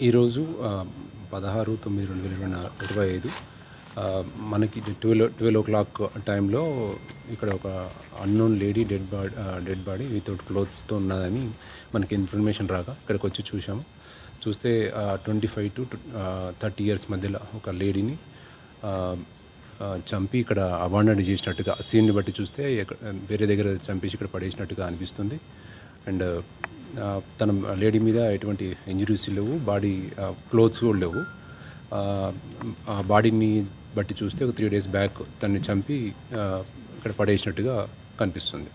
ఈరోజు పదహారు తొమ్మిది రెండు వేల ఇరవై నా- ఇరవై ఐదు మనకి ట్వెల్వ్ ట్వెల్వ్ ఓ క్లాక్ టైంలో ఇక్కడ ఒక unknown lady dead body dead body without క్లోత్స్తో ఉన్నదని మనకి ఇన్ఫర్మేషన్ రాగా ఇక్కడికి వచ్చి చూసాము చూస్తే twenty five to thirty years మధ్యలో ఒక లేడీని చంపి ఇక్కడ అబాండెడ్ చేసినట్టుగా సీన్ని బట్టి చూస్తే వేరే దగ్గర చంపేసి ఇక్కడ పడేసినట్టుగా అనిపిస్తుంది. అండ్ తన లేడీ మీద ఎటువంటి ఇంజరీస్ లేవు. బాడీ క్లోత్స్ కూడా లేవు. ఆ, బాడీని బట్టి చూస్తే ఒక త్రీ డేస్ బ్యాక్ తన్ని చంపి ఇక్కడ పడేసినట్టుగా కనిపిస్తుంది.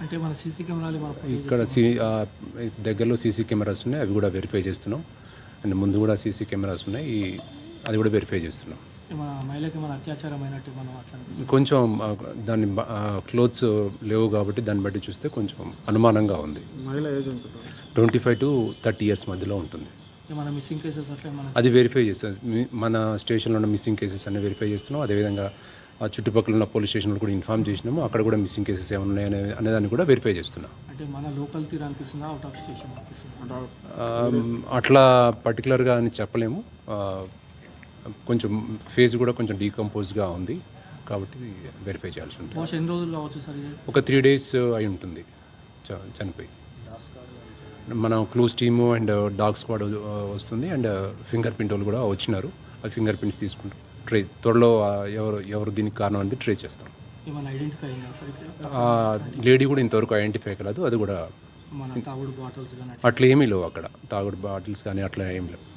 అంటే మన సీసీ కెమెరాలు మన పై- ఇక్కడ సీ దగ్గరలో సీసీ కెమెరాస్ ఉన్నాయి. అవి కూడా వెరిఫై చేస్తున్నాం. అండ్ ముందు కూడా సీసీ కెమెరాస్ ఉన్నాయి. అది కూడా వెరిఫై చేస్తున్నాం. మహిళకి మన అత్యాచారం అయినట్టు మనం అట్లా అనిపిస్తుంది. కొంచెం ఆ, దాని క్లోత్స్ లేవు కాబట్టి దాన్ని బట్టి చూస్తే కొంచెం అనుమానంగా ఉంది. మహిళ ఏజ్ ఎంత twenty five to thirty years మధ్యలో ఉంటుంది. మన మిస్సింగ్ కేసెస్ అట్లా మన అది వెరిఫై చేస్తాం. మన స్టేషన్లో ఉన్న మిస్సింగ్ కేసెస్ అన్ని వెరిఫై చేస్తున్నాం. అదేవిధంగా ఆ చుట్టుపక్కల ఉన్న పోలీస్ స్టేషన్లో కూడా ఇన్ఫామ్ చేసినాము. అక్కడ కూడా మిస్సింగ్ కేసెస్ ఏమైనా ఉన్నాయనే అనేదాన్ని కూడా వెరిఫై చేస్తున్నాం. అంటే మన లోకల్ తీరు అనిపిస్తుందా? అవుట్ ఆఫ్ స్టేషన్ అనిపిస్తుందా? అంటే ఆ, అట్లా పర్టికులర్గా అని చెప్పలేము. కొంచెం ఫేస్ కూడా కొంచెం డీకంపోజ్గా ఉంది. కాబట్టి వెరిఫై చేయాల్సి ఉంటుంది. ఎన్ని రోజుల్లో ఒక త్రీ డేస్ అయి ఉంటుంది. చ- చనిపోయి. మన clues team and dog squad వస్తుంది. అండ్ ఫింగర్ ప్రింట్ వాళ్ళు కూడా వచ్చినారు. ఆ ఫింగర్ ప్రింట్స్ తీసుకుంటాం ట్రే త్వరలో ఎవరు ఎవరు దీనికి కారణం అనేది ట్రే చేస్తాం. లేడీ కూడా ఇంతవరకు ఐడెంటిఫై కాలేదు. అది కూడా అట్లా. ఏమీ లేవు అక్కడ. తాగుడు బాటిల్స్ కానీ అట్లా ఏమీ లేవు.